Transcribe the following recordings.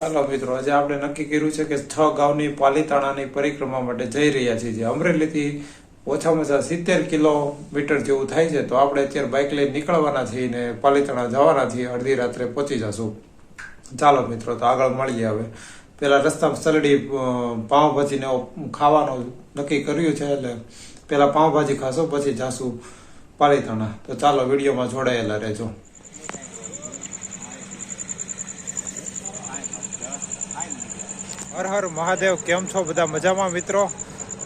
હાલો મિત્રો, આજે આપણે નક્કી કર્યું છે કે છ ગાઉની પાલીતાણાની પરિક્રમા માટે જઈ રહ્યા છીએ. જે અમરેલીથી ઓછામાં ઓછા સિત્તેર કિલોમીટર જેવું થાય છે, તો આપણે અત્યારે બાઇક લઈને નીકળવાના છીએ ને પાલીતાણા જવાના છીએ. અડધી રાત્રે પહોંચી જશું. ચાલો મિત્રો, તો આગળ મળીએ હવે. પેલા રસ્તામાં સલડી પાઉંભાજીને ખાવાનું નક્કી કર્યું છે, એટલે પેલા પાઉંભાજી ખાશો, પછી જાશું પાલીતાણા. તો ચાલો વિડીયોમાં જોડાયેલા રહેજો. હર હર મહાદેવ, કેમ છો બધા મજામાં મિત્રો?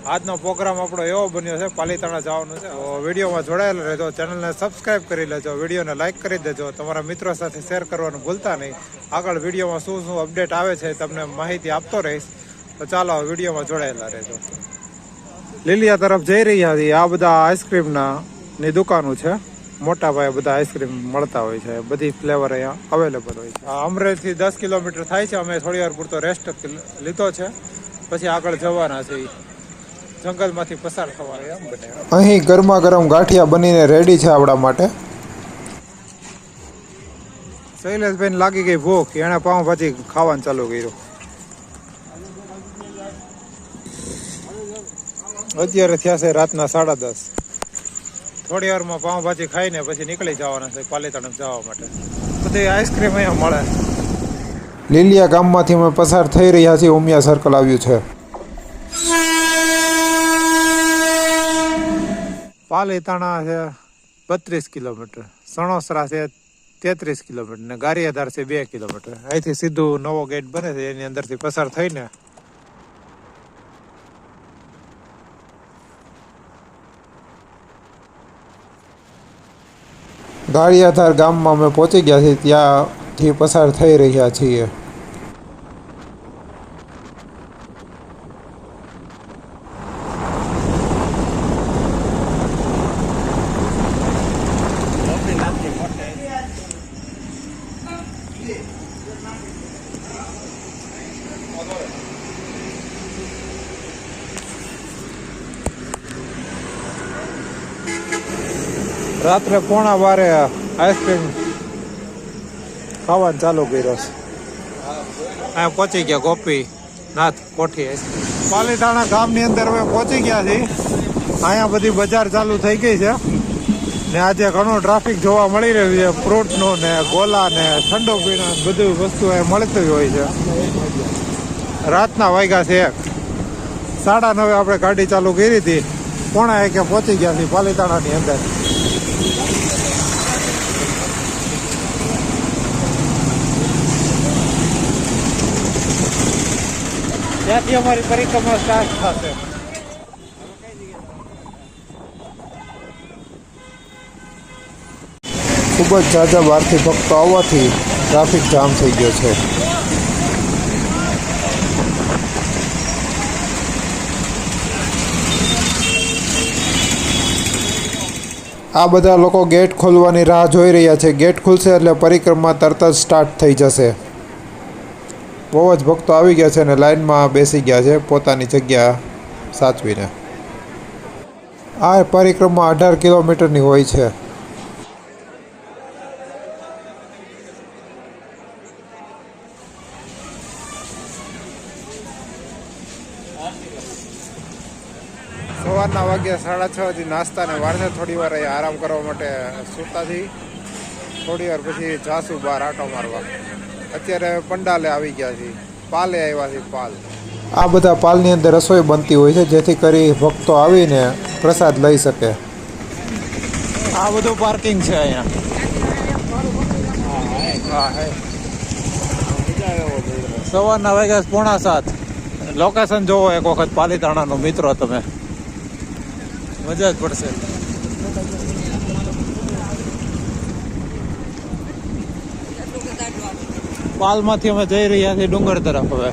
આજનો પ્રોગ્રામ આપણો એવો બન્યો છે, પાલીતાણા જવાનું છે. વિડીયોમાં જોડાયેલા રહેજો ચેનલને સબસ્ક્રાઇબ કરી લેજો, વિડીયોને લાઇક કરી દેજો, તમારા મિત્રો સાથે શેર કરવાનું ભૂલતા નહીં. આગળ વિડીયોમાં શું શું અપડેટ આવે છે તમને માહિતી આપતો રહીશ. તો ચાલો વિડીયોમાં જોડાયેલા રહેજો. લીલિયા તરફ જઈ રહ્યા છીએ. આ બધા આઈસ્ક્રીમના ની દુકાનો છે. મોટા ભાઈ બધા આઈસ્ક્રીમ મળતા હોય છે. બધી ફ્લેવર અહીંયા અવેલેબલ હોય છે. આ અમરેલીથી દસ કિલોમીટર થાય છે. અમે થોડી વાર પૂરતો રેસ્ટ લીધો છે. પછી આગળ જવાના છે. જંગલમાંથી પસાર થવા એમ બને. અહીં ગરમા ગરમ ગાંઠિયા બનીને રેડી છે આપણા માટે. શૈલેષભાઈ લાગી ગઈ ભૂખ. એણે પાઉંભાજી ખાવાનું ચાલુ કર્યું. અત્યારે થયા છે રાતના સાડા દસ. થોડી વારમાં પાઉંભાજી ખાઈને પછી નીકળી જવાના છે પાલીતાણા જવા માટે. બધી આઈસ્ક્રીમ અહીંયા મળે. લીલિયા ગામમાંથી અમે પસાર થઈ રહ્યા છીએ ઉમિયા સર્કલ આવ્યું છે. પાલીતાણા છે બત્રીસ કિલોમીટર. સણોસરા છે તેત્રીસ કિલોમીટર. ને ગારિયાધાર છે બે કિલોમીટર. અહીંથી સીધું નવો ગેટ બને છે એની અંદરથી પસાર થઈને ગાળિયાધાર ગામમાં અમે પહોંચી ગયા છીએ ત્યાંથી પસાર થઈ રહ્યા છીએ. રાત્રે પોણા વારે આઈસ્ક્રીમ ખાવાનું ચાલુ કર્યો છે. અહીંયા પહોંચી ગયા ગોપી નાથ કોઠી પાલીતાણા ગામની અંદર અમે પહોંચી ગયા છીએ. અહીંયા બધી બજાર ચાલુ થઈ ગઈ છે. ને આજે ઘણું ટ્રાફિક જોવા મળી રહ્યું છે. ફ્રૂટનું ને ગોલા ને ઠંડો પીણા બધું વસ્તુ અહીંયા મળતી હોય છે. રાતના વાગ્યા છે એક. સાડા નવે આપણે ગાડી ચાલુ કરી હતી. પોણા એકે પહોંચી ગયા છીએ પાલીતાણાની અંદર. ત્યાંથી અમારી પરિક્રમા સ્ટાર્ટ થશે. ખૂબ જ ઝાઝા બહારથી ભક્તો આવવાથી ટ્રાફિક જામ થઈ ગયો છે. આ બધા લોકો ગેટ ખોલવાની રાહ જોઈ રહ્યા છે. ગેટ ખુલશે એટલે પરિક્રમા તરત જ સ્ટાર્ટ થઈ જશે. બહુ જ ભક્તો આવી ગયા છે અને લાઇનમાં બેસી ગયા છે પોતાની જગ્યા સાચવીને. આ પરિક્રમા અઢાર કિલોમીટરની હોય છે. સવારના વાગ્યા સાડા છ થી નાસ્તા ને વારસે થોડી વાર આરામ કરવા માટે સુતાથી થોડી વાર પછી જાસુ બહાર આટો મારવા. અત્યારે પંડાલે આવી ગયા છે. પાલે આવ્યા છે પાલ. આ બધા પાલની અંદર રસોઈ બનતી હોય છે જેથી કરી ભક્તો આવીને પ્રસાદ લઈ શકે. આ બધું પાર્કિંગ છે અહીંયા. હા હે સવારના વાગ્યા પોણા સાત. લોકેશન જોવો એક વખત પાલીતાણાનો મિત્રો તમે. મજા જ પડશે. પાલમાંથી અમે જઈ રહ્યા છીએ ડુંગર તરફ હવે.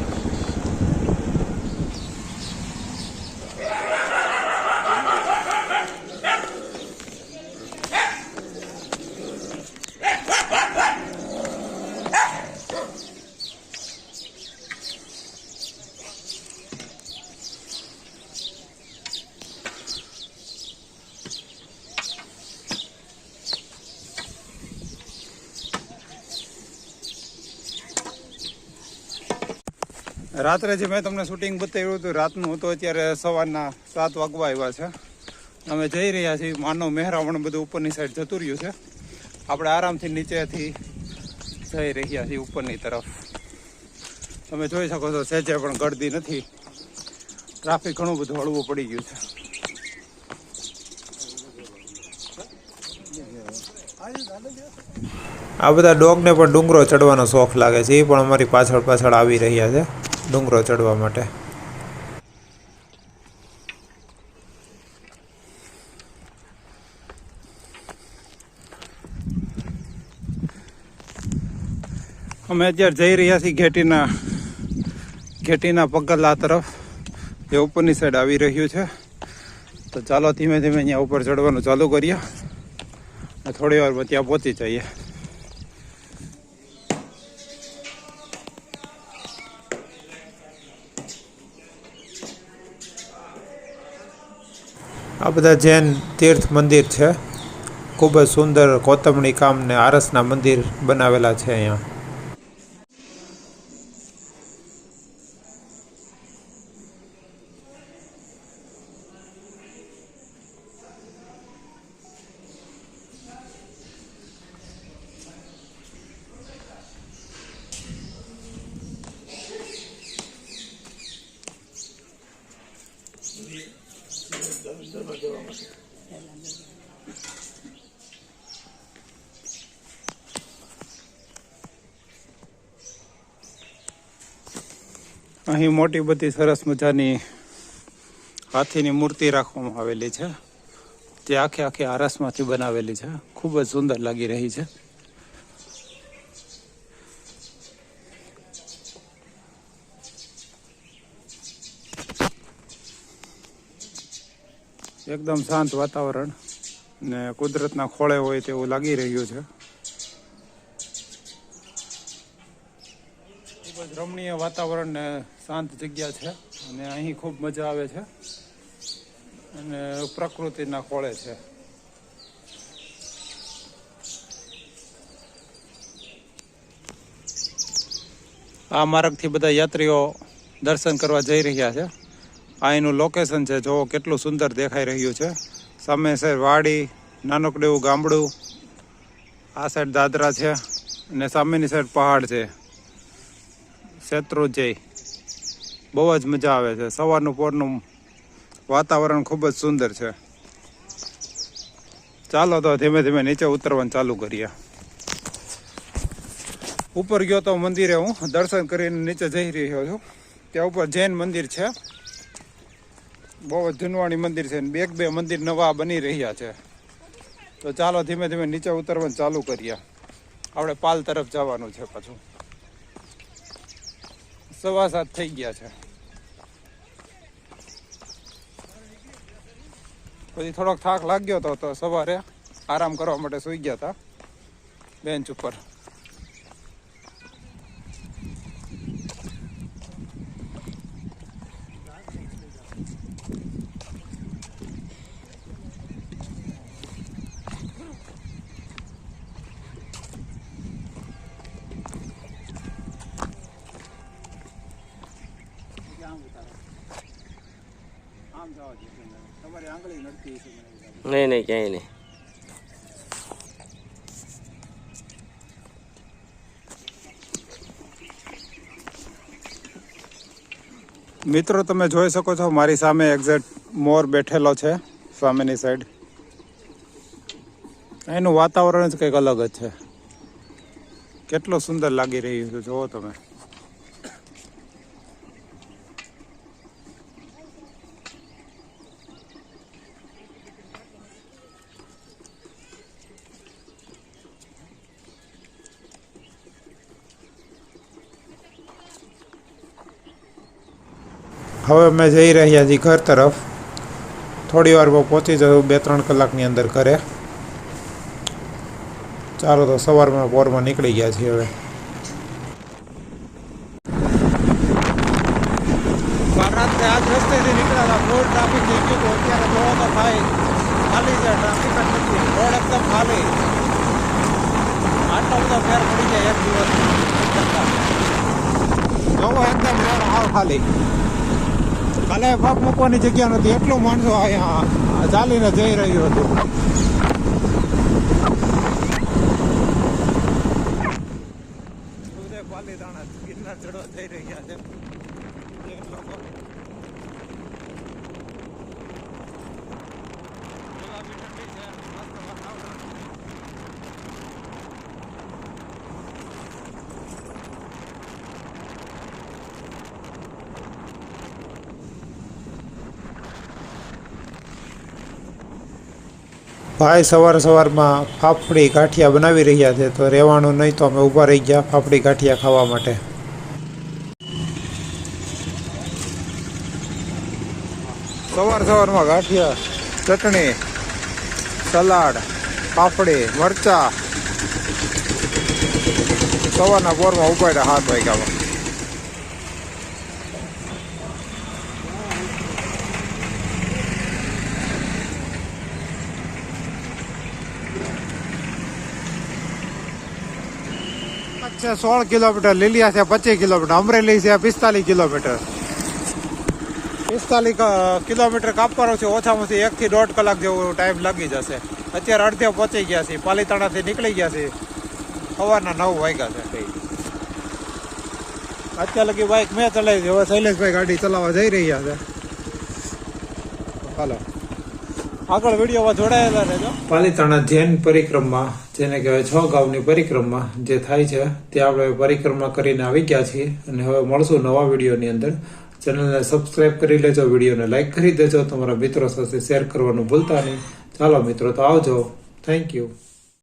રાત્રે જે મેં તમને શૂટિંગ બતાવ્યું હતું, રાતનું હતું, અત્યારે સવારના સાત વાગવા આવ્યા છે. અમે જઈ રહ્યા છીએ માનવ મહેરામણ બધું ઉપરની સાઈડ જતું રહ્યું છે. આપણે આરામથી નીચેથી જઈ રહ્યા છીએ ઉપરની તરફ. તમે જોઈ શકો છો સહેજે પણ ગળદી નથી. ટ્રાફિક ઘણું બધું હળવું પડી ગયું છે. આ બધા ડોગને પણ ડુંગરો ચડવાનો શોખ લાગે છે. એ પણ અમારી પાછળ પાછળ આવી રહ્યા છે. ડુંગરો ચડવા માટે. અમે અત્યારે જઈ રહ્યા છીએ ઘેટીના ઘેટીના પગલા તરફ. એ ઉપરની સાઈડ આવી રહ્યું છે. તો ચાલો ધીમે ધીમે અહીંયા ઉપર ચડવાનું ચાલુ કરીએ. થોડી વારમાં ત્યાં પહોંચી જઈએ. આ બધા જૈન તીર્થ મંદિર છે. ખૂબ જ સુંદર કોતમણી કામ ને આરસના મંદિર બનાવેલા છે અહીંયા. અહીં મોટી બધી સરસ મજાની હાથીની મૂર્તિ રાખવામાં આવેલી છે. જે આખે આખી આરસમાંથી બનાવેલી છે. ખૂબ જ સુંદર લાગી રહી છે. એકદમ શાંત વાતાવરણ ને કુદરતના ખોળે હોય તેવું લાગી રહ્યું છે ખૂબ જ રમણીય વાતાવરણ ને શાંત જગ્યા છે અને અહીં ખૂબ મજા આવે છે અને પ્રકૃતિના ખોળે છે. આ માર્ગથી બધા યાત્રીઓ દર્શન કરવા જઈ રહ્યા છે. આ એનું લોકેશન છે જો કેટલું સુંદર દેખાઈ રહ્યું છે. સામે છે વાડી, નાનકડું ગામડું, આ સાઈડ દાદરા છે અને સામેની સાઈડ પહાડ છે. શેત્રુંજય બહુ જ મજા આવે છે. સવારનું પોરનું વાતાવરણ ખૂબ જ સુંદર છે. ચાલો તો ધીમે ધીમે નીચે ઉતરવાનું ચાલુ કરીએ. ઉપર ગયો તો મંદિરે હું દર્શન કરીને નીચે જઈ રહ્યો છું. ત્યાં ઉપર જૈન મંદિર છે. બહુ જ જૂનવાણી મંદિર છે બે બે મંદિર નવા બની રહ્યા છે. તો ચાલો ધીમે ધીમે નીચે ઉતરવાનું ચાલુ કરીએ. આપણે પાલ તરફ જવાનું છે પાછું. સવા સાત થઈ ગયા છે. પછી થોડોક થાક લાગ્યો હતો તો સવારે આરામ કરવા માટે સૂઈ ગયા હતા બેન્ચ ઉપર. નહીં નહીં ક્યાંય નહીં મિત્રો તમે જોઈ શકો છો મારી સામે એક્ઝેક્ટ મોર બેઠેલો છે સામેની સાઈડ એનું વાતાવરણ જ કંઈક અલગ જ છે કેટલું સુંદર લાગી રહ્યું છે જુઓ તમે હવે અમે જઈ રહ્યા છીએ ઘર તરફ. થોડી વારમાં પહોંચી જશું બે ત્રણ કલાકની અંદર ઘરે. ચાલો તો સવારમાં પોરમાં નીકળી ગયા છીએ હવે. રાત્રે આ જ રસ્તેથી નીકળ્યા હતા ફૂલ ટ્રાફિક થઈ ગયું હતું અત્યારે જોવો તો ભાઈ ખાલી છે ટ્રાફિક જ નથી. રોડ એકદમ ખાલી. આટલો બધો ફેર પડી જાય એક દિવસ જોવો એકદમ રોડ હાવ ખાલી. કાલે પગ મૂકવાની જગ્યા નથી એટલું માણસો અહીંયા ચાલીને જઈ રહ્યું હતું. પાલીતાણા ગિરનાર ચડવા જઈ રહ્યા છે એ લોકો ગુલાબી ઠંડી છે મસ્ત વાતાવરણ ભાઈ સવાર સવારમાં ફાફડી ગાંઠિયા બનાવી રહ્યા છે, તો રહેવાનું નહીં તો અમે ઊભા રહી ગયા ફાફડી ગાંઠિયા ખાવા માટે. સવાર સવારમાં ગાંઠિયા, ચટણી, સલાડ પાપડી મરચા. સવારના પોરમાં ઉપાડ્યા હાથ વાગ્યામાં છે, સોળ કિલોમીટર, લીલિયા છે, પચીસ કિલોમીટર, અમરેલી છે, પિસ્તાલીસ કિલોમીટર. પિસ્તાલીસ કિલોમીટર કાપવાનો છે, ઓછામાં ઓછી એક થી દોઢ કલાક જેવો ટાઈમ લાગી જશે. અત્યારે અડધે પહોંચી ગયા છે પાલીતાણાથી નીકળી ગયા છે સવારના નવ વાગ્યા છે. અત્યારે લગી બાઇક મેં ચલાવી હવે શૈલેષભાઈ ગાડી ચલાવવા જઈ રહ્યા છે. હાલો. આગળ વિડીયોમાં જોડાયેલા રહેજો. પાલીતાણા જૈન પરિક્રમા, જેને કહેવાય છ ગામની પરિક્રમા, જે થાય છે, તે આપણે પરિક્રમા કરીને આવી ગયા છીએ. અને હવે મળશું નવા વિડીયોની અંદર. ચેનલને સબસ્ક્રાઇબ કરી લેજો, વિડીયોને લાઇક કરી દેજો. તમારા મિત્રો સાથે શેર કરવાનું ભૂલતા નહીં. ચાલો મિત્રો, તો આવજો. Thank you